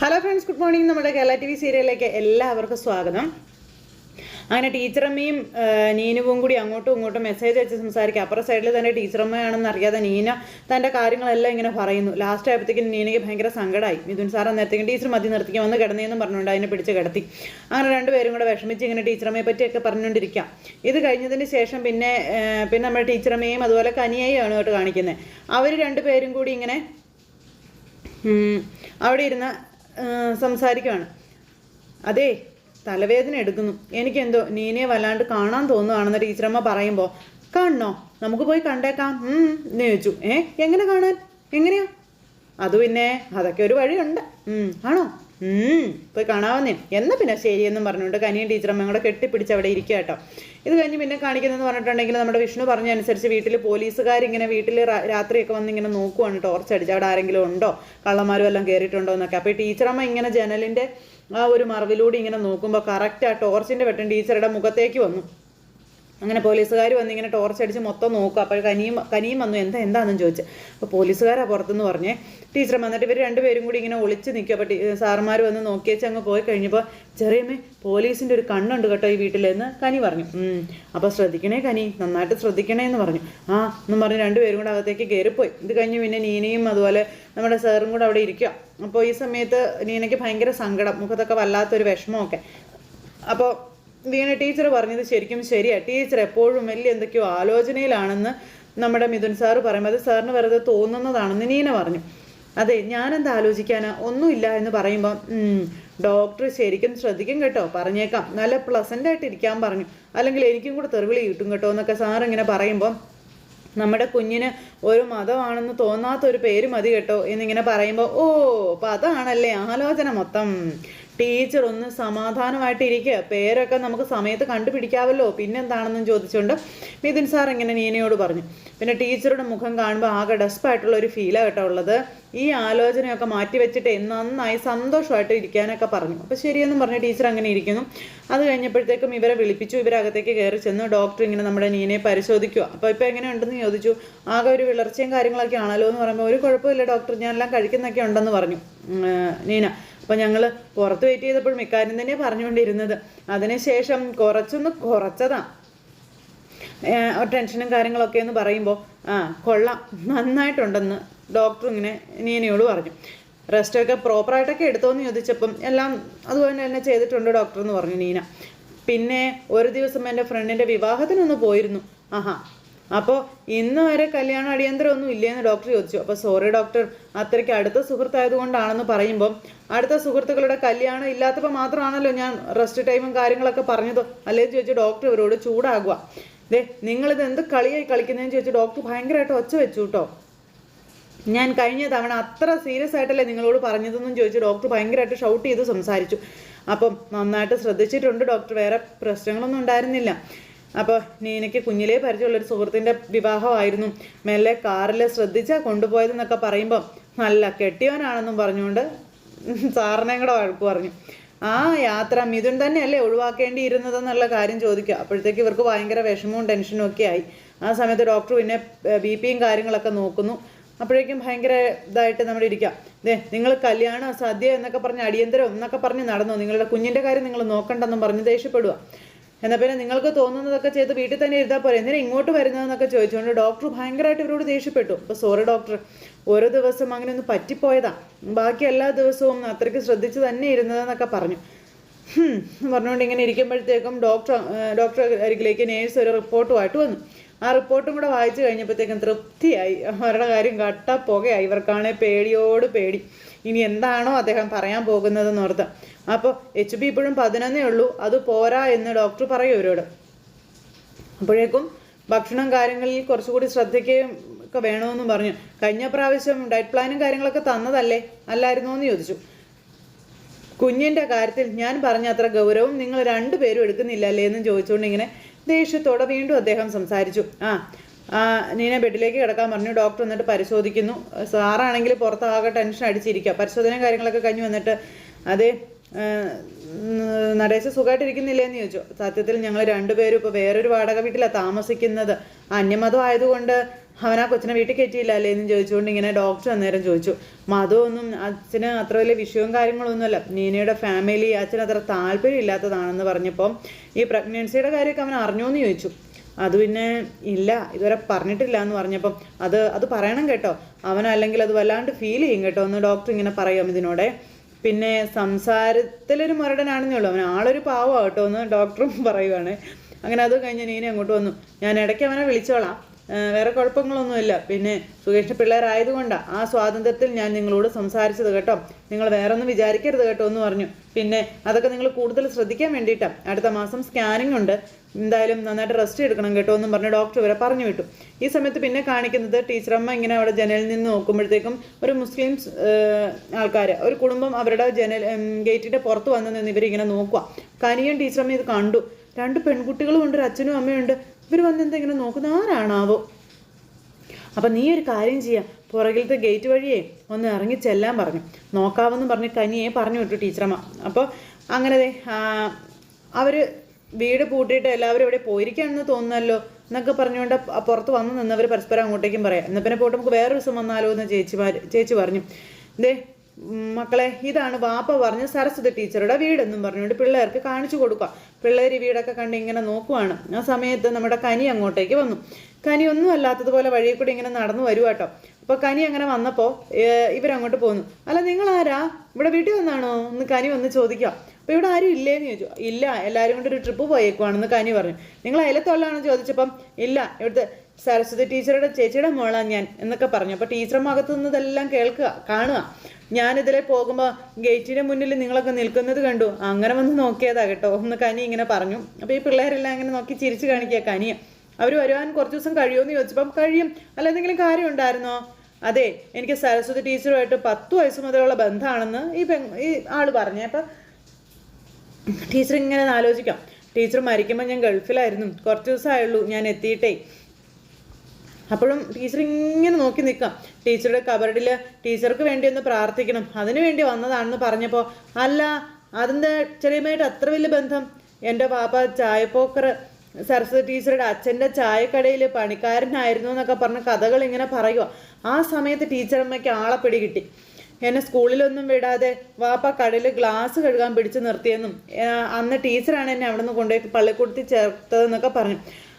Hello friends good morning നമ്മുടെ Kerala T V സീരിയലിലേക്ക് എല്ലാവർക്കും സ്വാഗതം. അങ്ങനെ ടീച്ചറമ്മയും നീനുവും കൂടി അങ്ങോട്ടും ഇങ്ങോട്ടും മെസ്സേജ് അയച്ച് സംസാരിക്കുക അപ്പുറ സൈഡിൽ തന്നെ ടീച്ചറമ്മയാണെന്ന് അറിയാതെ നീന തന്റെ കാര്യങ്ങളെല്ലാം ഇങ്ങനെ പറയുന്നു. ലാസ്റ്റ് ആയപ്പോഴത്തേക്കും നീനയ്ക്ക് ഭയങ്കര സങ്കടമായി മിഥുൻ സാർ അന്നേരത്തേക്കും ടീച്ചർ മതി നിർത്തിക്കാൻ വന്ന് കിടന്നേന്നും പറഞ്ഞുകൊണ്ട് അതിനെ പിടിച്ച് കിടത്തി. അങ്ങനെ രണ്ടുപേരും കൂടെ വിഷമിച്ച് ഇങ്ങനെ ടീച്ചറമ്മയെ പറ്റിയൊക്കെ പറഞ്ഞുകൊണ്ടിരിക്കാം. ഇത് കഴിഞ്ഞതിന് ശേഷം പിന്നെ പിന്നെ നമ്മുടെ ടീച്ചറമ്മയും അതുപോലെ കനിയെയാണ് കേട്ടോ കാണിക്കുന്നത് അവർ രണ്ടുപേരും കൂടി ഇങ്ങനെ അവിടെ ഇരുന്ന് ആ, സംസാരിക്കുവാണ്. അതെ തലവേദന എടുക്കുന്നു. എനിക്കെന്തോ നീനെ വല്ലാണ്ട് കാണാൻ തോന്നുവാണെന്ന് ടീച്ചറമ്മ പറയുമ്പോൾ കാണണോ നമുക്ക് പോയി കണ്ടേക്കാം. എന്ന് ചോദിച്ചു. ഏ എങ്ങനെ കാണാൻ? എങ്ങനെയാ? അത് പിന്നെ അതൊക്കെ ഒരു വഴിയുണ്ട്. ആണോ? പോയി കാണാവുന്നേ എന്നാ പിന്നെ ശരിയെന്നും പറഞ്ഞുകൊണ്ട് കനിയും ടീച്ചറമ്മയും കൂടെ കെട്ടിപ്പിടിച്ച് അവിടെ ഇരിക്കുക കേട്ടോ. ഇത് കഴിഞ്ഞ് പിന്നെ കാണിക്കുന്നതെന്ന് പറഞ്ഞിട്ടുണ്ടെങ്കിൽ നമ്മുടെ വിഷ്ണു പറഞ്ഞ അനുസരിച്ച് വീട്ടിൽ പോലീസുകാരിങ്ങനെ വീട്ടിൽ രാത്രിയൊക്കെ വന്ന് ഇങ്ങനെ നോക്കുവാണ് ടോർച്ച് അടിച്ച്. അവിടെ ആരെങ്കിലും ഉണ്ടോ? കള്ളന്മാരും എല്ലാം കയറിയിട്ടുണ്ടോ എന്നൊക്കെ. അപ്പോൾ ഈ ടീച്ചറമ്മ ഇങ്ങനെ ജനലിന്റെ ആ ഒരു മറവിലൂടെ ഇങ്ങനെ നോക്കുമ്പോൾ കറക്റ്റ് ആ ടോർച്ചിന്റെ വെട്ടം ടീച്ചറുടെ മുഖത്തേക്ക് വന്നു. അങ്ങനെ പോലീസുകാർ വന്ന് ഇങ്ങനെ ടോർച്ച് അടിച്ച് മൊത്തം നോക്കും. അപ്പോൾ കനിയും കനിയും വന്നു എന്താ എന്താണെന്ന് ചോദിച്ചു. അപ്പോൾ പോലീസുകാരാ പുറത്തുനിന്ന് പറഞ്ഞേ ടീച്ചർ വന്നിട്ട് ഇവർ രണ്ടുപേരും കൂടി ഇങ്ങനെ ഒളിച്ച് നിൽക്കുക അപ്പോൾ സാറുമാർ വന്ന് നോക്കിയേച്ച് അങ്ങ് പോയി കഴിഞ്ഞപ്പോൾ ചെറിയമ്മേ പോലീസിന്റെ ഒരു കണ്ണുണ്ട് കേട്ടോ ഈ വീട്ടിലെന്ന് കനി പറഞ്ഞു. അപ്പോൾ ശ്രദ്ധിക്കണേ കനി നന്നായിട്ട് ശ്രദ്ധിക്കണേ എന്ന് പറഞ്ഞു. ആ എന്നും പറഞ്ഞ് രണ്ടുപേരും കൂടെ അകത്തേക്ക് കയറിപ്പോയി. ഇത് കഴിഞ്ഞ് പിന്നെ നീനയും അതുപോലെ നമ്മുടെ സാറും കൂടെ അവിടെ ഇരിക്കുക അപ്പോൾ ഈ സമയത്ത് നീനയ്ക്ക് ഭയങ്കര സങ്കടം മുഖത്തൊക്കെ വല്ലാത്തൊരു വിഷമമൊക്കെ. അപ്പോൾ വീണ ടീച്ചർ പറഞ്ഞത് ശരിക്കും ശരിയാണ് ടീച്ചർ എപ്പോഴും വലിയ എന്തൊക്കെയോ ആലോചനയിലാണെന്ന് നമ്മുടെ മിഥുൻ സാറ് പറയുമ്പോൾ അത് സാറിന് വെറുതെ തോന്നുന്നതാണെന്ന് നീന പറഞ്ഞു. അതെ ഞാനെന്താ ആലോചിക്കാനാ? ഒന്നുമില്ല എന്ന് പറയുമ്പോൾ ഡോക്ടർ ശരിക്കും ശ്രദ്ധിക്കും കേട്ടോ. പറഞ്ഞേക്കാം. നല്ല പ്ലസന്റ് ആയിട്ട് ഇരിക്കാൻ പറഞ്ഞു. അല്ലെങ്കിൽ എനിക്കും കൂടെ തെറിവിളി കിട്ടും കേട്ടോ എന്നൊക്കെ സാർ ഇങ്ങനെ പറയുമ്പോൾ നമ്മുടെ കുഞ്ഞിന് ഒരു മതമാണെന്ന് തോന്നാത്ത ഒരു പേര് മതി കേട്ടോ എന്നിങ്ങനെ പറയുമ്പോൾ ഓ അപ്പം അതാണല്ലേ ആലോചന മൊത്തം. ടീച്ചർ ഒന്ന് സമാധാനമായിട്ട് ഇരിക്കുക പേരൊക്കെ നമുക്ക് സമയത്ത് കണ്ടുപിടിക്കാമല്ലോ പിന്നെന്താണെന്നും ചോദിച്ചുകൊണ്ട് മിഥുൻ സാർ ഇങ്ങനെ നീനയോട് പറഞ്ഞു. പിന്നെ ടീച്ചറുടെ മുഖം കാണുമ്പോൾ ആകെ ഡെസ്പായിട്ടുള്ള ഒരു ഫീലാണ് കേട്ടോ ഉള്ളത്. ഈ ആലോചനയൊക്കെ മാറ്റി വെച്ചിട്ട് നന്നായി സന്തോഷമായിട്ട് ഇരിക്കാനൊക്കെ പറഞ്ഞു. അപ്പോൾ ശരിയെന്നും പറഞ്ഞ് ടീച്ചർ അങ്ങനെ ഇരിക്കുന്നു. അത് കഴിഞ്ഞപ്പോഴത്തേക്കും ഇവരെ വിളിപ്പിച്ചു. ഇവരകത്തേക്ക് കയറി ചെന്ന് ഡോക്ടർ ഇങ്ങനെ നമ്മുടെ നീനയെ പരിശോധിക്കുക അപ്പോൾ ഇപ്പോൾ എങ്ങനെയുണ്ടെന്ന് ചോദിച്ചു. ആകെ ഒരു വിളർച്ചയും കാര്യങ്ങളൊക്കെ ആണല്ലോ എന്ന് പറയുമ്പോൾ ഒരു കുഴപ്പമില്ല ഡോക്ടർ. ഞാനെല്ലാം കഴിക്കുന്നൊക്കെ ഉണ്ടെന്ന് പറഞ്ഞു. നീന. അപ്പോൾ ഞങ്ങൾ പുറത്ത് വെയിറ്റ് ചെയ്തപ്പോഴും ഇക്കാര്യം തന്നെ പറഞ്ഞുകൊണ്ടിരുന്നത്. അതിനുശേഷം കുറച്ചൊന്ന് കുറച്ചതാ. ഏഹ് ടെൻഷനും കാര്യങ്ങളൊക്കെ എന്ന് പറയുമ്പോൾ ആ കൊള്ളാം നന്നായിട്ടുണ്ടെന്ന് ഡോക്ടർ ഇങ്ങനെ നീനയോട് പറഞ്ഞു. റെസ്റ്റൊക്കെ പ്രോപ്പറായിട്ടൊക്കെ എടുത്തോന്ന് ചോദിച്ചപ്പം എല്ലാം അതുപോലെ തന്നെ ചെയ്തിട്ടുണ്ട് ഡോക്ടർ എന്ന് പറഞ്ഞു നീന. പിന്നെ ഒരു ദിവസം എന്റെ ഫ്രണ്ടിന്റെ വിവാഹത്തിനൊന്ന് പോയിരുന്നു. ആഹാ അപ്പോൾ ഇന്ന് വരെ കല്യാണം അടിയന്തരം ഒന്നും ഇല്ലേന്ന് ഡോക്ടർ ചോദിച്ചു. അപ്പോൾ സോറി ഡോക്ടർ അത്രയ്ക്ക് അടുത്ത സുഹൃത്തായതുകൊണ്ടാണെന്ന് പറയുമ്പോൾ അടുത്ത സുഹൃത്തുക്കളുടെ കല്യാണം ഇല്ലാത്തപ്പോൾ മാത്രമാണല്ലോ ഞാൻ റെസ്റ്റ് ടൈമും കാര്യങ്ങളൊക്കെ പറഞ്ഞത്. അല്ലേന്ന് ചോദിച്ചു ഡോക്ടർ ഇവരോട് ചൂടാകുക. ദേ നിങ്ങളിത് എന്ത് കളിയായി കളിക്കുന്നതെന്ന് ചോദിച്ചു ഡോക്ടർ ഭയങ്കരമായിട്ട് ഒച്ച വെച്ചു കേട്ടോ ഞാൻ കഴിഞ്ഞ തവണ അത്ര സീരിയസ് ആയിട്ടല്ലേ നിങ്ങളോട് പറഞ്ഞതെന്നും ചോദിച്ചു ഡോക്ടർ ഭയങ്കരമായിട്ട് ഷൗട്ട് ചെയ്ത് സംസാരിച്ചു. അപ്പം നന്നായിട്ട് ശ്രദ്ധിച്ചിട്ടുണ്ട് ഡോക്ടർ വേറെ പ്രശ്നങ്ങളൊന്നും ഉണ്ടായിരുന്നില്ല. അപ്പോൾ നീനയ്ക്ക് കുഞ്ഞിലേ പരിചയമുള്ളൊരു സുഹൃത്തിന്റെ വിവാഹമായിരുന്നു. മെല്ലെ കാറിൽ ശ്രദ്ധിച്ചാൽ കൊണ്ടുപോയതെന്നൊക്കെ പറയുമ്പം നല്ല കെട്ടിയവനാണെന്നും പറഞ്ഞുകൊണ്ട് സാറിനെയും കൂടെ വഴക്ക് പറഞ്ഞു. ആ യാത്ര മിഥുൻ തന്നെയല്ലേ ഒഴിവാക്കേണ്ടിയിരുന്നതെന്നുള്ള കാര്യം ചോദിക്കുക. അപ്പോഴത്തേക്ക് ഇവർക്ക് ഭയങ്കര വിഷമവും ടെൻഷനും ഒക്കെ ആയി. ആ സമയത്ത് ഡോക്ടർ പിന്നെ ബി പിയും കാര്യങ്ങളൊക്കെ നോക്കുന്നു. അപ്പോഴേക്കും ഭയങ്കര ഇതായിട്ട് നമ്മൾ ഇരിക്കാം. ദേ നിങ്ങൾ കല്യാണം സദ്യ എന്നൊക്കെ പറഞ്ഞ് അടിയന്തരം എന്നൊക്കെ പറഞ്ഞ് നടന്നു? നിങ്ങളുടെ കുഞ്ഞിന്റെ കാര്യം നിങ്ങൾ നോക്കണ്ടെന്നും പറഞ്ഞ് ദേഷ്യപ്പെടുക എന്നാൽ പിന്നെ നിങ്ങൾക്ക് തോന്നുന്നതൊക്കെ ചെയ്ത് വീട്ടിൽ തന്നെ ഇരുന്നാൽ പോരെ. എന്തിനാ ഇങ്ങോട്ട് വരുന്നതെന്നൊക്കെ ചോദിച്ചുകൊണ്ട് ഡോക്ടർ ഭയങ്കരമായിട്ട് ഇവരോട് ദേഷ്യപ്പെട്ടു. അപ്പോൾ സോറി ഡോക്ടർ ഓരോ ദിവസം അങ്ങനെ ഒന്ന് പറ്റിപ്പോയതാ. ബാക്കി എല്ലാ ദിവസവും അത്രയ്ക്ക് ശ്രദ്ധിച്ച് തന്നെ ഇരുന്നതെന്നൊക്കെ പറഞ്ഞു. പറഞ്ഞുകൊണ്ട് ഇങ്ങനെ ഇരിക്കുമ്പോഴത്തേക്കും ഡോക്ടർ ഡോക്ടർ അരികിലേക്ക് നേഴ്സ് ഒരു റിപ്പോർട്ടുമായിട്ട് വന്നു. ആ റിപ്പോർട്ടും കൂടെ വായിച്ചു കഴിഞ്ഞപ്പോഴത്തേക്കും തൃപ്തിയായി. അവരുടെ കാര്യം കട്ട പുകയായി. ഇവർക്കാണെ പേടിയോട് പേടി. ഇനി എന്താണോ അദ്ദേഹം പറയാൻ പോകുന്നതെന്ന് ഓർത്ത്. അപ്പോൾ എച്ച് ബി ഇപ്പോഴും പതിനൊന്നേ ഉള്ളൂ അത് പോരാ എന്ന് ഡോക്ടർ പറയും ഇവരോട്. അപ്പോഴേക്കും ഭക്ഷണം കാര്യങ്ങളിൽ കുറച്ചുകൂടി ശ്രദ്ധിക്കുകയും ഒക്കെ വേണമെന്ന് പറഞ്ഞു. കഴിഞ്ഞ പ്രാവശ്യം ഡയറ്റ് പ്ലാനും കാര്യങ്ങളൊക്കെ തന്നതല്ലേ? അല്ലായിരുന്നോ എന്ന് ചോദിച്ചു. കുഞ്ഞിന്റെ കാര്യത്തിൽ ഞാൻ പറഞ്ഞ അത്ര ഗൗരവം നിങ്ങൾ രണ്ടുപേരും എടുക്കുന്നില്ല അല്ലേ എന്നും ചോദിച്ചുകൊണ്ട് ഇങ്ങനെ ദേഷ്യത്തോടെ വീണ്ടും അദ്ദേഹം സംസാരിച്ചു. ആ നീന ബെഡിലേക്ക് കിടക്കാൻ പറഞ്ഞു. ഡോക്ടർ എന്നിട്ട് പരിശോധിക്കുന്നു. സാറാണെങ്കിൽ പുറത്താകെ ടെൻഷൻ അടിച്ചിരിക്കുക. പരിശോധനയും കാര്യങ്ങളൊക്കെ കഴിഞ്ഞ് വന്നിട്ട് അതെ നടേശ സുഖമായിട്ടിരിക്കുന്നില്ലേ എന്ന് ചോദിച്ചു. സത്യത്തിൽ ഞങ്ങൾ രണ്ടുപേരും ഇപ്പോൾ വേറൊരു വാടക വീട്ടിലാണ് താമസിക്കുന്നത്. അന്യമതം ആയതുകൊണ്ട് അവൻ ആ കൊച്ചിനെ വീട്ടിൽ കയറ്റിയില്ല അല്ലേ എന്ന് ചോദിച്ചുകൊണ്ട് ഇങ്ങനെ ഡോക്ടർ അന്നേരം ചോദിച്ചു. മതമൊന്നും അച്ഛന് അത്ര വലിയ വിഷയവും കാര്യങ്ങളൊന്നുമല്ല. നീനയുടെ ഫാമിലി അച്ഛന് അത്ര താല്പര്യം ഇല്ലാത്തതാണെന്ന് പറഞ്ഞപ്പോൾ ഈ പ്രഗ്നൻസിയുടെ കാര്യമൊക്കെ അവൻ അറിഞ്ഞോ എന്ന് ചോദിച്ചു. അത് പിന്നെ ഇല്ല ഇതുവരെ പറഞ്ഞിട്ടില്ല എന്ന് പറഞ്ഞപ്പം അത് അത് പറയണം കേട്ടോ. അവനോ അല്ലെങ്കിൽ അത് വല്ലാണ്ട് ഫീൽ ചെയ്യും കേട്ടോ. എന്ന് ഡോക്ടർ ഇങ്ങനെ പറയാം ഇതിനോടെ. പിന്നെ സംസാരത്തിലൊരു മുരടനാണെന്നേ ഉള്ളൂ. അവൻ ആളൊരു പാവമാണ് കേട്ടോ എന്ന് ഡോക്ടറും പറയുവാണ്. അങ്ങനെ അത് കഴിഞ്ഞ് നീന അങ്ങോട്ട് വന്നു. ഞാൻ ഇടയ്ക്ക് അവനെ വിളിച്ചോളാം. വേറെ കുഴപ്പങ്ങളൊന്നുമില്ല. പിന്നെ സുകേഷിന് പിള്ളേരായതുകൊണ്ടാണ് ആ സ്വാതന്ത്ര്യത്തിൽ ഞാൻ നിങ്ങളോട് സംസാരിച്ചത് കേട്ടോ. നിങ്ങൾ വേറെ ഒന്നും വിചാരിക്കരുത് കേട്ടോ എന്ന് പറഞ്ഞു. പിന്നെ അതൊക്കെ നിങ്ങൾ കൂടുതൽ ശ്രദ്ധിക്കാൻ വേണ്ടിയിട്ടാണ് അടുത്ത മാസം സ്കാനിംഗ് ഉണ്ട്. എന്തായാലും നന്നായിട്ട് റെസ്റ്റ് എടുക്കണം കേട്ടോ എന്നും പറഞ്ഞ് ഡോക്ടർ വരെ പറഞ്ഞു വിട്ടു. ഈ സമയത്ത് പിന്നെ കാണിക്കുന്നത് ടീച്ചറമ്മ ഇങ്ങനെ അവിടെ ജനലിൽ നിന്ന് നോക്കുമ്പോഴത്തേക്കും ഒരു മുസ്ലിംസ് ആൾക്കാർ ഒരു കുടുംബം അവരുടെ ജനൽ ഗേറ്റിന്റെ പുറത്ത് വന്ന് നിന്ന് ഇവരിങ്ങനെ നോക്കുക കനിയും ടീച്ചറമ്മ ഇത് കണ്ടു. രണ്ട് പെൺകുട്ടികളും ഉണ്ട് ഒരു അച്ഛനും അമ്മയും ഉണ്ട്. ഇവർ വന്ന് ഇങ്ങനെ നോക്കുന്ന ആരാണാവോ? അപ്പം നീ ഒരു കാര്യം ചെയ്യുക പുറകിലത്തെ ഗേറ്റ് വഴിയേ ഒന്ന് ഇറങ്ങി ചെല്ലാൻ പറഞ്ഞു. നോക്കാമെന്ന് പറഞ്ഞ് കനിയെ പറഞ്ഞു വിട്ടു ടീച്ചറമ്മ. അപ്പോൾ അങ്ങനെ അവർ വീട് പൂട്ടിയിട്ട് എല്ലാവരും ഇവിടെ പോയിരിക്കാണെന്ന് തോന്നുന്നല്ലോ എന്നൊക്കെ പറഞ്ഞുകൊണ്ട് പുറത്ത് വന്ന് നിന്നവർ പരസ്പരം അങ്ങോട്ടേക്കും പറയാം. എന്നാൽ പിന്നെ പോയിട്ട് നമുക്ക് വേറൊരു ദിവസം വന്നാലോ എന്ന് ചേച്ചിമാർ ചേച്ചി പറഞ്ഞു. ദേ മക്കളെ ഇതാണ് വാപ്പ പറഞ്ഞ സരസ്വതി ടീച്ചറുടെ വീടെന്നും പറഞ്ഞുകൊണ്ട് പിള്ളേർക്ക് കാണിച്ചു കൊടുക്കുക. പിള്ളേർ വീടൊക്കെ കണ്ട് ഇങ്ങനെ നോക്കുവാണ്. ആ സമയത്ത് നമ്മുടെ കനി അങ്ങോട്ടേക്ക് വന്നു. കനി ഒന്നും അല്ലാത്തതുപോലെ വഴിയിൽ കൂടി ഇങ്ങനെ നടന്നു വരുവാട്ടോ അപ്പോൾ കനി അങ്ങനെ വന്നപ്പോൾ ഇവരങ്ങോട്ട് പോന്നു. അല്ല നിങ്ങൾ ആരാ ഇവിടെ വീട്ടിൽ വന്നാണോ? എന്ന് കനി വന്ന് ചോദിക്കാം. അപ്പോൾ ഇവിടെ ആരും ഇല്ലേന്ന് ചോദിച്ചു. ഇല്ല എല്ലാരും കൊണ്ട് ഒരു ട്രിപ്പ് പോയേക്കുവാണെന്ന് കനി പറഞ്ഞു. നിങ്ങൾ അയലത്തോളാണോ ചോദിച്ചപ്പം ഇല്ല ഇവിടുത്തെ സരസ്വതി ടീച്ചറുടെ ചേച്ചിയുടെ മോളാണ് ഞാൻ എന്നൊക്കെ പറഞ്ഞു. അപ്പോൾ അകത്തു നിന്നതെല്ലാം കേൾക്കുക കാണുക. ഞാനിതിലെ പോകുമ്പോൾ ഗേറ്റിന്റെ മുന്നിൽ നിങ്ങളൊക്കെ നിൽക്കുന്നത് കണ്ടു. അങ്ങനെ വന്ന് നോക്കിയതാ കേട്ടോ. ഒന്ന് കനി ഇങ്ങനെ പറഞ്ഞു. അപ്പോൾ ഈ പിള്ളേരെല്ലാം ഇങ്ങനെ നോക്കി ചിരിച്ചു കാണിക്കുക കനിയെ. അവർ വരുവാൻ കുറച്ച് ദിവസം കഴിയുമെന്ന് ചോദിച്ചപ്പം കഴിയും. അല്ല എന്തെങ്കിലും കാര്യം ഉണ്ടായിരുന്നോ? അതെ എനിക്ക് സരസ്വതി ടീച്ചറുമായിട്ട് പത്ത് വയസ്സ് മുതലുള്ള ബന്ധമാണെന്ന് ഈ പെ ഈ ആൾ പറഞ്ഞേ. അപ്പം ടീച്ചർ ഇങ്ങനെ ആലോചിക്കാം. ടീച്ചർ മരിക്കുമ്പോൾ ഞാൻ ഗൾഫിലായിരുന്നു. കുറച്ച് ദിവസമായുള്ളൂ ഞാൻ എത്തിയിട്ടേ. അപ്പോഴും ടീച്ചർ ഇങ്ങനെ നോക്കി നിൽക്കാം ടീച്ചറുടെ കബറഡിൽ ടീച്ചർക്ക് വേണ്ടി ഒന്ന് പ്രാർത്ഥിക്കണം. അതിനു വേണ്ടി വന്നതാണെന്ന് പറഞ്ഞപ്പോൾ അല്ല അതിന്റെ ചെറിയമായിട്ട് അത്ര വലിയ ബന്ധം? എന്റെ പാപ്പ ചായപ്പോക്കർ സരസ്വതി ടീച്ചറുടെ അച്ഛന്റെ ചായക്കടയിൽ പണിക്കാരനായിരുന്നു എന്നൊക്കെ പറഞ്ഞ കഥകൾ ഇങ്ങനെ പറയുക. ആ സമയത്ത് ടീച്ചറമ്മയ്ക്ക് ആളെ പിടി കിട്ടി. എന്നെ സ്കൂളിലൊന്നും വിടാതെ വാപ്പ കടയിൽ ഗ്ലാസ് കഴുകാൻ പിടിച്ച് നിർത്തിയെന്നും അന്ന് ടീച്ചറാണ് എന്നെ അവിടെ നിന്ന് കൊണ്ടുപോയി പള്ളിക്കൂടത്തിൽ ചേർത്തതെന്നൊക്കെ പറഞ്ഞു.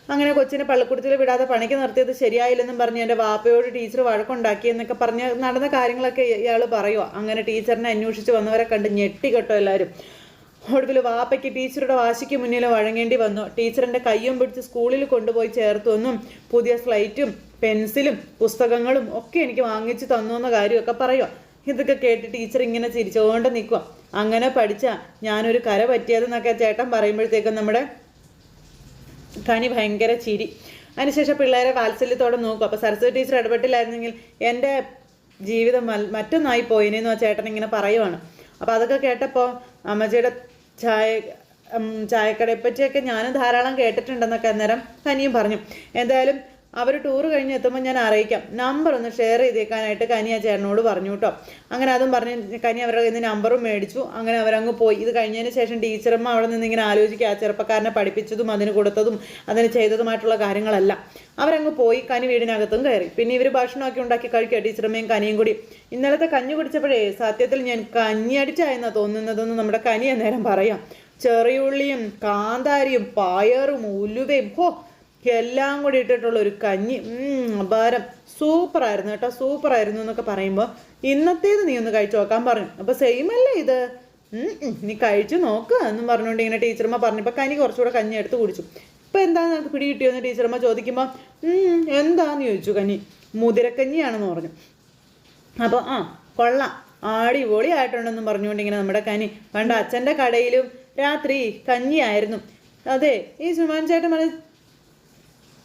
അങ്ങനെ കൊച്ചിനെ പള്ളിക്കൂടത്തിൽ വിടാതെ പണിക്ക് നിർത്തിയത് ശരിയായില്ലെന്നും പറഞ്ഞ് എന്റെ വാപ്പയോട് ടീച്ചർ വഴക്കുണ്ടാക്കി എന്നൊക്കെ പറഞ്ഞ് നടന്ന കാര്യങ്ങളൊക്കെ ഇയാൾ പറയുക അങ്ങനെ ടീച്ചറിനെ അന്വേഷിച്ച് വന്നവരെ കണ്ട് ഞെട്ടി കേട്ടോ എല്ലാവരും ഒടുവിൽ വാപ്പയ്ക്ക് ടീച്ചറുടെ വാശിക്ക് മുന്നിൽ വഴങ്ങേണ്ടി വന്നു. ടീച്ചറിന്റെ കയ്യും പിടിച്ച് സ്കൂളിൽ കൊണ്ടുപോയി ചേർത്തു എന്നും പുതിയ ഫ്ലൈറ്റും പെൻസിലും പുസ്തകങ്ങളും ഒക്കെ എനിക്ക് വാങ്ങിച്ചു തന്നു എന്ന കാര്യമൊക്കെ പറയുക ഇതൊക്കെ കേട്ട് ടീച്ചർ ഇങ്ങനെ ചിരിച്ചുകൊണ്ട് നിൽക്കുക അങ്ങനെ പഠിച്ച ഞാനൊരു കര പറ്റിയതെന്നൊക്കെ ചേട്ടൻ പറയുമ്പോഴത്തേക്കും നമ്മുടെ കനി ഭയങ്കര ചിരി. അതിനുശേഷം പിള്ളേരെ വാത്സല്യത്തോടെ നോക്കും. അപ്പോൾ സരസ്വതി ടീച്ചർ ഇടപെട്ടില്ലായിരുന്നെങ്കിൽ എന്റെ ജീവിതം മറ്റൊന്നായി പോയിനെന്ന് ആ ചേട്ടൻ ഇങ്ങനെ പറയുവാണ്. അപ്പോൾ അതൊക്കെ കേട്ടപ്പോൾ അമ്മച്ചിയുടെ ചായ ചായക്കടയെപ്പറ്റിയൊക്കെ ചായക്കടയെ പറ്റിയൊക്കെ ഞാനും ധാരാളം കേട്ടിട്ടുണ്ടെന്നൊക്കെ അന്നേരം കനിയും പറഞ്ഞു. എന്തായാലും അവർ ടൂർ കഴിഞ്ഞ് എത്തുമ്പോൾ ഞാൻ അറിയിക്കാം. നമ്പർ ഒന്ന് ഷെയർ ചെയ്തേക്കാനായിട്ട് കനിയ ചേട്ടനോട് പറഞ്ഞു കേട്ടോ അങ്ങനെ അതും പറഞ്ഞ് കനി അവരുടെ കയ്യിൽ നിന്ന് നമ്പറും മേടിച്ചു. അങ്ങനെ അവരങ്ങ് പോയി. ഇത് കഴിഞ്ഞതിന് ശേഷം ടീച്ചറമ്മ അവിടെ നിന്ന് ഇങ്ങനെ ആലോചിക്കുക. ആ ചെറുപ്പക്കാരനെ പഠിപ്പിച്ചതും അതിന് കൊടുത്തതും അതിന് ചെയ്തതുമായിട്ടുള്ള കാര്യങ്ങളല്ല. അവരങ്ങ് പോയി കനി വീടിനകത്തും കയറി. പിന്നെ ഇവർ ഭക്ഷണമൊക്കെ ഉണ്ടാക്കി കഴിക്കുക ടീച്ചറമ്മയും കനിയും കൂടി. ഇന്നലത്തെ കഞ്ഞി കുടിച്ചപ്പോഴേ സത്യത്തിൽ ഞാൻ കഞ്ഞി അടിച്ചായെന്നാണ് തോന്നുന്നതെന്ന് നമ്മുടെ കനി അന്നേരം പറയാം. ചെറിയുള്ളിയും കാന്താരിയും പയറും ഉലുവയും. ഹോ എല്ലാം കൂടി ഇട്ടിട്ടുള്ള ഒരു കഞ്ഞി. അപാരം. സൂപ്പറായിരുന്നു കേട്ടോ. സൂപ്പറായിരുന്നു എന്നൊക്കെ പറയുമ്പോൾ ഇന്നത്തേത് നീ ഒന്ന് കഴിച്ചു നോക്കാൻ പറഞ്ഞു. അപ്പോൾ സെയിം അല്ലേ ഇത്? നീ കഴിച്ചു നോക്ക് എന്നും പറഞ്ഞുകൊണ്ട് ഇങ്ങനെ ടീച്ചർമ്മ പറഞ്ഞപ്പോൾ കനി കുറച്ചുകൂടെ കഞ്ഞി എടുത്ത് കുടിച്ചു. ഇപ്പം എന്താ നിനക്ക് പിടി കിട്ടിയെന്ന് ടീച്ചർമ്മ ചോദിക്കുമ്പോൾ "ഉം, എന്താന്ന്? ചോദിച്ചു കഞ്ഞി മുതിരക്കഞ്ഞിയാണെന്ന് പറഞ്ഞു. അപ്പോൾ ആ കൊള്ളാം. ആടിപൊളി ആയിട്ടുണ്ടെന്നും പറഞ്ഞുകൊണ്ട് ഇങ്ങനെ നമ്മുടെ കനി പണ്ട് അച്ഛന്റെ കടയിലും രാത്രി കഞ്ഞിയായിരുന്നു. അതെ ഈ സുമാൻ ചേട്ടൻ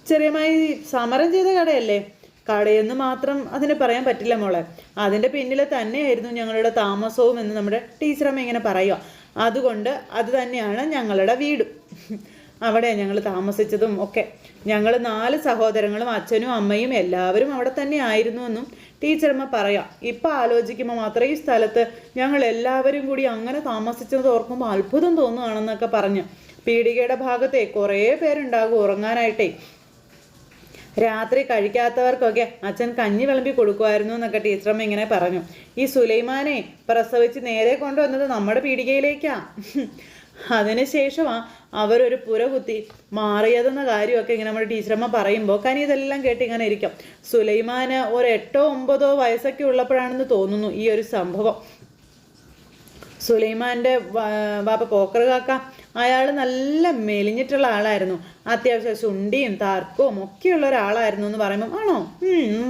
ചെറിയമായി സമരം ചെയ്ത കടയല്ലേ? കടയെന്ന് മാത്രം അതിന് പറയാൻ പറ്റില്ല മോളെ. അതിന്റെ പിന്നിൽ തന്നെയായിരുന്നു ഞങ്ങളുടെ താമസവും എന്ന് നമ്മുടെ ടീച്ചറമ്മ ഇങ്ങനെ പറയുക. അതുകൊണ്ട് അത് തന്നെയാണ് ഞങ്ങളുടെ വീടും. അവിടെ ഞങ്ങൾ താമസിച്ചതും ഒക്കെ. ഞങ്ങൾ നാല് സഹോദരങ്ങളും അച്ഛനും അമ്മയും എല്ലാവരും അവിടെ തന്നെ ആയിരുന്നു എന്നും ടീച്ചറമ്മ പറയാം. ഇപ്പം ആലോചിക്കുമ്പോൾ മാത്രമേ ഈ സ്ഥലത്ത് ഞങ്ങൾ എല്ലാവരും കൂടി അങ്ങനെ താമസിച്ചത് ഓർക്കുമ്പോൾ അത്ഭുതം തോന്നുകയാണെന്നൊക്കെ പറഞ്ഞ്. പീടികയുടെ ഭാഗത്തെ കുറേ പേരുണ്ടാകും ഉറങ്ങാനായിട്ടേ. രാത്രി കഴിക്കാത്തവർക്കൊക്കെ അച്ഛൻ കഞ്ഞി വിളമ്പി കൊടുക്കുമായിരുന്നു എന്നൊക്കെ ടീച്ചറമ്മ ഇങ്ങനെ പറഞ്ഞു. ഈ സുലൈമാനെ പ്രസവിച്ച് നേരെ കൊണ്ടുവന്നത് നമ്മുടെ പീടികയിലേക്കാ. അതിനുശേഷമാ അവരൊരു പുര കുത്തി മാറിയതെന്ന കാര്യമൊക്കെ ഇങ്ങനെ നമ്മുടെ ടീച്ചറമ്മ പറയുമ്പോൾ കനി ഇതെല്ലാം കേട്ട് ഇങ്ങനെ ഇരിക്കും. സുലൈമാന് ഒരു എട്ടോ ഒമ്പതോ വയസ്സൊക്കെ ഉള്ളപ്പോഴാണെന്ന് തോന്നുന്നു ഈ ഒരു സംഭവം. സുലൈമാന്റെ ബാപ്പ പോക്കർ കാക്ക അയാൾ നല്ല മെലിഞ്ഞിട്ടുള്ള ആളായിരുന്നു. അത്യാവശ്യം ശുണ്ടിയും തർക്കവും ഒക്കെയുള്ള ഒരാളായിരുന്നു എന്ന് പറയുമ്പം ആണോ?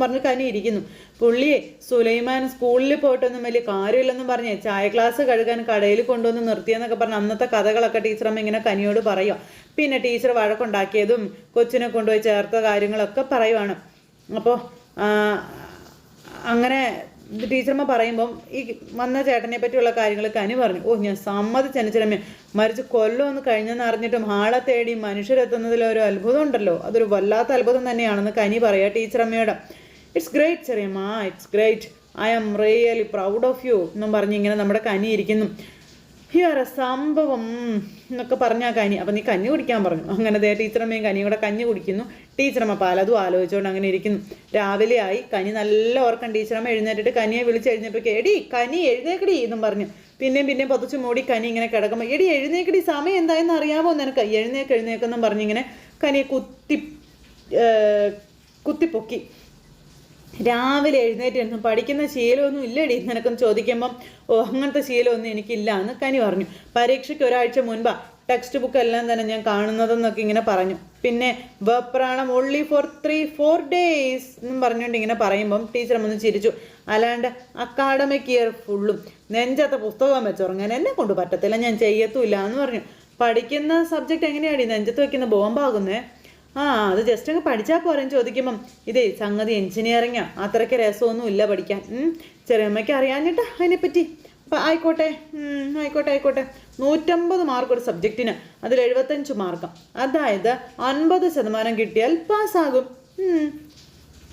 പറഞ്ഞ് കനി ഇരിക്കുന്നു. പുള്ളിയെ സുലൈമാൻ സ്കൂളിൽ പോയിട്ടൊന്നും വലിയ കാര്യമില്ലെന്നും പറഞ്ഞ് ചായ ക്ലാസ് കഴുകാൻ കടയിൽ കൊണ്ടുവന്ന് നിർത്തിയെന്നൊക്കെ പറഞ്ഞ് അന്നത്തെ കഥകളൊക്കെ ടീച്ചറമ്മ ഇങ്ങനെ കനിയോട് പറയുക പിന്നെ ടീച്ചർ വഴക്കുണ്ടാക്കിയതും കൊച്ചിനെ കൊണ്ടുപോയി ചേർത്ത കാര്യങ്ങളൊക്കെ പറയുവാണ്. അപ്പോൾ അങ്ങനെ ടീച്ചർമ്മ പറയുമ്പം ഈ വന്ന ചേട്ടനെ പറ്റിയുള്ള കാര്യങ്ങൾ കനി പറഞ്ഞു. ഓ ഞാൻ സമ്മതിച്ച് അനുചരമ്മ മരിച്ച് കൊല്ലമൊന്ന് കഴിഞ്ഞെന്ന് അറിഞ്ഞിട്ടും ആളെ തേടി മനുഷ്യരെത്തുന്നതിൽ ഒരു അത്ഭുതം ഉണ്ടല്ലോ. അതൊരു വല്ലാത്ത അത്ഭുതം തന്നെയാണെന്ന് കനി പറയുക ടീച്ചറമ്മയോട്. It's great ചെറിയമ്മ. It's great I am really proud of you എന്നും പറഞ്ഞ് ഇങ്ങനെ നമ്മുടെ കനി ഇരിക്കുന്നു. ഹിയർ സംഭവം എന്നൊക്കെ പറഞ്ഞാൽ കനി അപ്പം നീ കഞ്ഞി കുടിക്കാൻ പറഞ്ഞു. അങ്ങനെ ദേ ടീച്ചറമ്മയും കനിയും കൂടെ കഞ്ഞി കുടിക്കുന്നു. ടീച്ചറമ്മ പലതും ആലോചിച്ചുകൊണ്ട് അങ്ങനെ ഇരിക്കുന്നു. രാവിലെ ആയി കനി നല്ല ഓർക്കം ടീച്ചറമ്മ എഴുന്നേറ്റിട്ട് കനിയെ വിളിച്ച് എഴുന്നേപ്പോൾ എടി കനി എഴുന്നേക്കടി എന്നും പറഞ്ഞു. പിന്നെയും പിന്നെയും പൊതച്ച് മൂടി കനി ഇങ്ങനെ കിടക്കുമ്പോൾ എടി എഴുന്നേക്കടി സമയം എന്തായെന്ന് അറിയാമോ നിനക്ക്? എഴുന്നേക്ക് എഴുന്നേക്കെന്നും പറഞ്ഞിങ്ങനെ കനിയെ കുത്തി കുത്തിപ്പൊക്കി. രാവിലെ എഴുന്നേറ്റ് എന്നും പഠിക്കുന്ന ശീലമൊന്നും ഇല്ലടി. നിനക്കൊന്ന് ചോദിക്കുമ്പം ഓ അങ്ങനത്തെ ശീലമൊന്നും എനിക്കില്ല എന്ന് കനി പറഞ്ഞു. പരീക്ഷയ്ക്ക് ഒരാഴ്ച മുൻപാ ടെക്സ്റ്റ് ബുക്ക് എല്ലാം തന്നെ ഞാൻ കാണുന്നതെന്നൊക്കെ ഇങ്ങനെ പറഞ്ഞു. പിന്നെ വേപ്രാണം only for three four days എന്നും പറഞ്ഞുകൊണ്ട് ഇങ്ങനെ പറയുമ്പം ടീച്ചർ ഒന്ന് ചിരിച്ചു. അല്ലാണ്ട് അക്കാഡമിക് ഇയർ ഫുള്ളും നെഞ്ചത്തെ പുസ്തകം വെച്ചുറങ്ങാൻ എന്നെ കൊണ്ട് പറ്റത്തില്ല. ഞാൻ ചെയ്യത്തുമില്ല എന്ന് പറഞ്ഞു. പഠിക്കുന്ന സബ്ജക്റ്റ് എങ്ങനെയാണ് നെഞ്ചത്ത് വെക്കുന്ന ബോംബാകുന്നേ? ആ അത് ജസ്റ്റ് അങ്ങ് പഠിച്ചാൽ പോരെന്ന് ചോദിക്കുമ്പം ഇതേ സംഗതി എൻജിനീയറിങ്ങാ അത്രയ്ക്ക് രസമൊന്നും ഇല്ല പഠിക്കാൻ. ചെറിയമ്മയ്ക്ക് അറിയാഞ്ഞിട്ടാ അതിനെപ്പറ്റി. അപ്പം ആയിക്കോട്ടെ ആയിക്കോട്ടെ ആയിക്കോട്ടെ. നൂറ്റമ്പത് മാർക്ക് ഒരു സബ്ജക്റ്റിന് അതിൽ എഴുപത്തഞ്ച് മാർക്ക് അതായത് അൻപത് ശതമാനം കിട്ടിയാൽ പാസ്സാകും.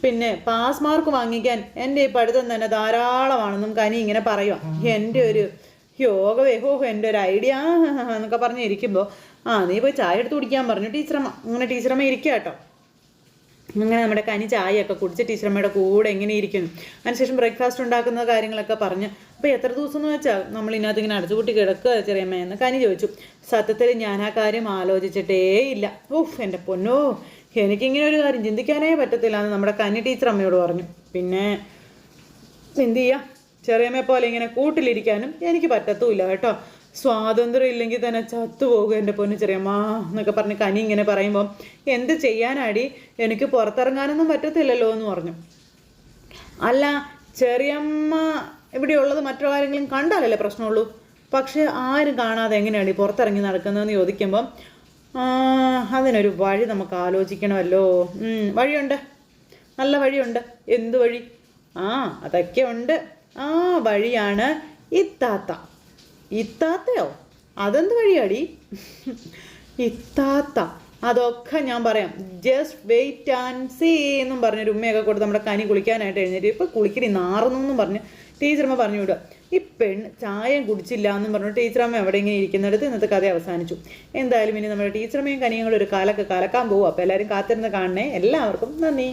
പിന്നെ പാസ് മാർക്ക് വാങ്ങിക്കാൻ എന്റെ ഈ പഠിത്തം തന്നെ ധാരാളമാണെന്നും കനി ഇങ്ങനെ പറയുക എന്റെ ഒരു യോഗവേ ഹോ എന്റെ ഒരു ഐഡിയ എന്നൊക്കെ പറഞ്ഞിരിക്കുമ്പോൾ ആ നീ പോയി ചായ എടുത്ത് കുടിക്കാൻ പറഞ്ഞു ടീച്ചറമ്മ. അങ്ങനെ ടീച്ചറമ്മ ഇരിക്കുക കേട്ടോ അങ്ങനെ നമ്മുടെ കനി ചായയൊക്കെ കുടിച്ച് ടീച്ചറമ്മയുടെ കൂടെ എങ്ങനെ ഇരിക്കുന്നു. അതിനുശേഷം ബ്രേക്ക്ഫാസ്റ്റ് ഉണ്ടാക്കുന്ന കാര്യങ്ങളൊക്കെ പറഞ്ഞ് അപ്പോൾ എത്ര ദിവസം എന്ന് വെച്ചാൽ നമ്മൾ ഇതിനകത്ത് ഇങ്ങനെ അടച്ചുകൂട്ടി കിടക്കുക ചെറിയമ്മ? എന്ന് കനി ചോദിച്ചു. സത്യത്തിൽ ഞാൻ ആ കാര്യം ആലോചിച്ചിട്ടേ ഇല്ല. ഓഫ് എന്റെ പൊന്നോ എനിക്കിങ്ങനെ ഒരു കാര്യം ചിന്തിക്കാനേ പറ്റത്തില്ല എന്ന് നമ്മുടെ കനി ടീച്ചർ അമ്മയോട് പറഞ്ഞു. പിന്നെ എന്ത് ചെയ്യുക ചെറിയമ്മയെ പോലെ ഇങ്ങനെ കൂട്ടിലിരിക്കാനും എനിക്ക് പറ്റത്തുമില്ല കേട്ടോ. സ്വാതന്ത്ര്യം ഇല്ലെങ്കിൽ തന്നെ ചത്തുപോകും എന്റെ പൊന്നു ചെറിയമ്മ എന്നൊക്കെ പറഞ്ഞ് കനി ഇങ്ങനെ പറയുമ്പം എന്ത് ചെയ്യാനാടി? എനിക്ക് പുറത്തിറങ്ങാനൊന്നും പറ്റത്തില്ലല്ലോ എന്ന് പറഞ്ഞു. അല്ല ചെറിയമ്മ ഇവിടെയുള്ളത് മറ്റു കണ്ടാലല്ലേ പ്രശ്നമുള്ളൂ? പക്ഷേ ആരും കാണാതെ എങ്ങനെയാണ് പുറത്തിറങ്ങി നടക്കുന്നതെന്ന് ചോദിക്കുമ്പം അതിനൊരു വഴി നമുക്ക് ആലോചിക്കണമല്ലോ. വഴിയുണ്ട്. നല്ല വഴിയുണ്ട്. എന്ത് വഴി? ആ അതൊക്കെ ഉണ്ട്. ആ വഴിയാണ് ഇത്താത്ത ഇത്താത്തയോ? അതെന്ത് വഴിയാടി? ഇത്താത്ത. അതൊക്കെ ഞാൻ പറയാം. ജസ്റ്റ് വെയിറ്റ് ആൻഡ് സീ എന്നും പറഞ്ഞൊരു ഉമ്മയൊക്കെ കൊടുത്ത് നമ്മുടെ കനി കുളിക്കാനായിട്ട് എഴുന്നേറ്റ് ഇപ്പം കുളിക്കണി നാറുന്നു എന്നും പറഞ്ഞ് ടീച്ചറമ്മ പറഞ്ഞു വിടുക. ഈ പെണ്ണ് ചായം കുടിച്ചില്ല എന്നും പറഞ്ഞു ടീച്ചറമ്മ എവിടെ ഇങ്ങനെ ഇരിക്കുന്നിടത്ത് ഇന്നത്തെ കഥ അവസാനിച്ചു. എന്തായാലും ഇനി നമ്മുടെ ടീച്ചറമ്മയും കനിയും കൂടെ ഒരു കാലൊക്കെ കലക്കാൻ പോകും അപ്പോൾ എല്ലാവരും കാത്തിരുന്ന് കാണണേ. എല്ലാവർക്കും നന്ദി.